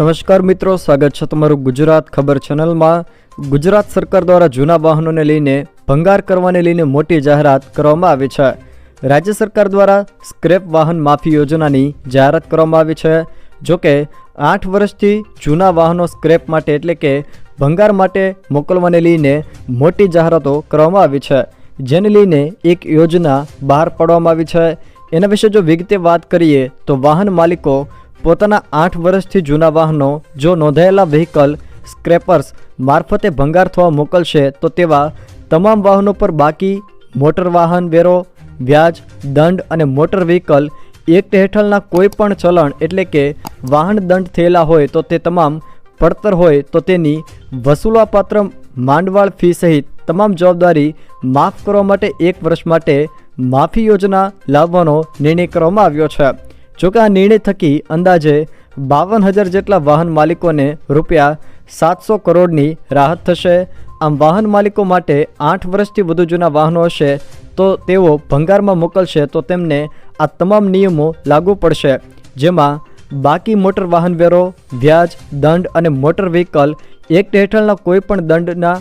નમસ્કાર મિત્રો, સ્વાગત છે તમારું ગુજરાત ખબર ચેનલમાં. ગુજરાત સરકાર દ્વારા જૂના વાહનોને લઈને ભંગાર કરવાને લઈને મોટી જાહેરાત કરવામાં આવી છે. રાજ્ય સરકાર દ્વારા સ્ક્રેપ વાહન માફી યોજનાની જાહેરાત કરવામાં આવી છે. જોકે, આઠ વર્ષથી જૂના વાહનો સ્ક્રેપ માટે એટલે કે ભંગાર માટે મોકલવાને લઈને મોટી જાહેરાતો કરવામાં આવી છે. જેને લઈને એક યોજના બહાર પાડવામાં આવી છે. એના વિશે જો વિગતે વાત કરીએ, તો વાહન માલિકો પોતાના આઠ વર્ષથી જૂના વાહનો, જો નોંધાયેલા વ્હીકલ, સ્ક્રેપર્સ મારફતે ભંગાર થવા મોકલશે, તો તેવા તમામ વાહનો પર બાકી મોટર વાહન વેરો, વ્યાજ, દંડ અને મોટર વ્હીકલ એક્ટ હેઠળના કોઈ પણ ચલણ એટલે કે વાહન દંડ થયેલા હોય તો તે તમામ પડતર હોય તો તેની વસૂલવાપાત્ર માંડવાળ ફી સહિત તમામ જવાબદારી માફ કરવા માટે એક વર્ષ માટે માફી યોજના લાવવાનો નિર્ણય કરવામાં આવ્યો છે. જોકે આ નિર્ણય થકી અંદાજે બાવન હજાર જેટલા વાહન માલિકોને રૂપિયા સાતસો કરોડની રાહત થશે. આમ વાહન માલિકો માટે આઠ વર્ષથી વધુ જૂના વાહનો હશે તો તેઓ ભંગારમાં મોકલશે તો તેમને આ તમામ નિયમો લાગુ પડશે, જેમાં બાકી મોટર વાહન વેરો વ્યાજ, દંડ અને મોટર વ્હીકલ એક્ટ હેઠળના કોઈપણ દંડના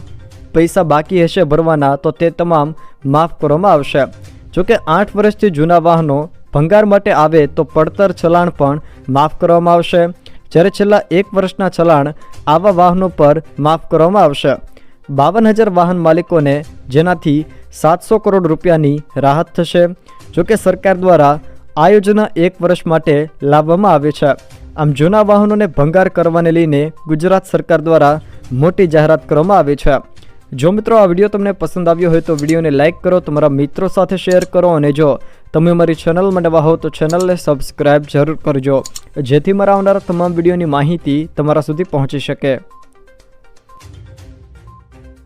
પૈસા બાકી હશે ભરવાના તો તે તમામ માફ કરવામાં આવશે. જોકે આઠ વર્ષથી જૂના વાહનો ભંગાર માટે આવે તો પડતર ચલાણ પણ માફ કરવામાં આવશે. જ્યારે છેલ્લા એક વર્ષના ચલાણ આવા વાહનો પર માફ કરવામાં આવશે. બાવન હજાર વાહન માલિકોને જેનાથી સાતસો કરોડ રૂપિયાની રાહત થશે. જોકે સરકાર દ્વારા આ યોજના એક વર્ષ માટે લાવવામાં આવે છે. આમ જૂના વાહનોને ભંગાર કરવાને લઈને ગુજરાત સરકાર દ્વારા મોટી જાહેરાત કરવામાં આવી છે. જો મિત્રો આ વીડિયો તમને પસંદ આવ્યો હોય તો વિડીયોને લાઇક કરો, તમારા મિત્રો સાથે શેર કરો અને જો તમે અમારી ચેનલમાં નવા હો તો ચેનલને સબસ્ક્રાઇબ જરૂર કરજો, જેથી મારા આવનારા તમામ વિડીયોની માહિતી તમારા સુધી પહોંચી શકે.